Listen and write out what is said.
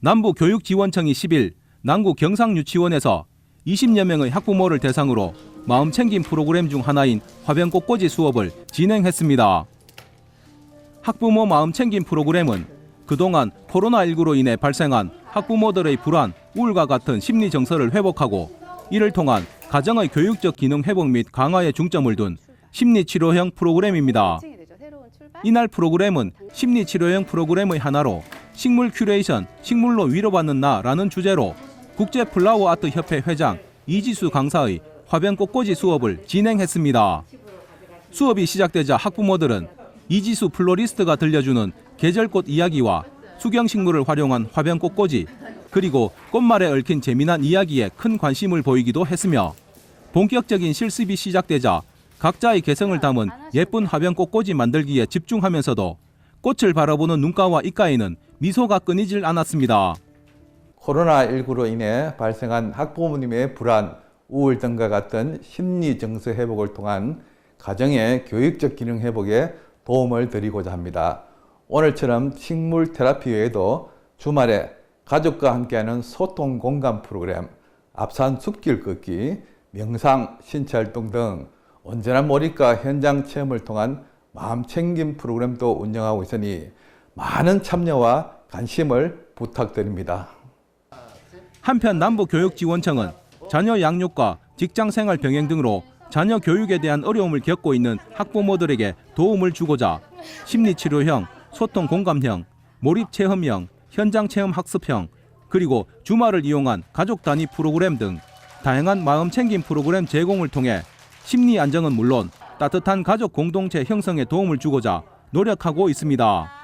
남부교육지원청이 10일 남구 경상유치원에서 20여 명의 학부모를 대상으로 마음 챙김 프로그램 중 하나인 화병 꽃꽂이 수업을 진행했습니다. 학부모 마음 챙김 프로그램은 그동안 코로나19로 인해 발생한 학부모들의 불안, 우울과 같은 심리 정서를 회복하고 이를 통한 가정의 교육적 기능 회복 및 강화에 중점을 둔 심리 치료형 프로그램입니다. 이날 프로그램은 심리 치료형 프로그램의 하나로 식물 큐레이션, 식물로 위로받는 나라는 주제로 국제 플라워 아트 협회 회장 이지수 강사의 화병 꽃꽂이 수업을 진행했습니다. 수업이 시작되자 학부모들은 이지수 플로리스트가 들려주는 계절꽃 이야기와 수경식물을 활용한 화병 꽃꽂이 그리고 꽃말에 얽힌 재미난 이야기에 큰 관심을 보이기도 했으며 본격적인 실습이 시작되자 각자의 개성을 담은 예쁜 화병 꽃꽂이 만들기에 집중하면서도 꽃을 바라보는 눈가와 입가에는 미소가 끊이질 않았습니다. 코로나19로 인해 발생한 학부모님의 불안, 우울 등과 같은 심리 정서 회복을 통한 가정의 교육적 기능 회복에 도움을 드리고자 합니다. 오늘처럼 식물 테라피 외에도 주말에 가족과 함께하는 소통 공감 프로그램, 앞산 숲길 걷기, 명상, 신체 활동 등 언제나 몰입과 현장 체험을 통한 마음 챙김 프로그램도 운영하고 있으니 많은 참여와 관심을 부탁드립니다. 한편 남부교육지원청은 자녀 양육과 직장생활 병행 등으로 자녀 교육에 대한 어려움을 겪고 있는 학부모들에게 도움을 주고자 심리치료형, 소통 공감형, 몰입 체험형, 현장 체험 학습형, 그리고 주말을 이용한 가족 단위 프로그램 등 다양한 마음 챙김 프로그램 제공을 통해 심리 안정은 물론 따뜻한 가족 공동체 형성에 도움을 주고자 노력하고 있습니다.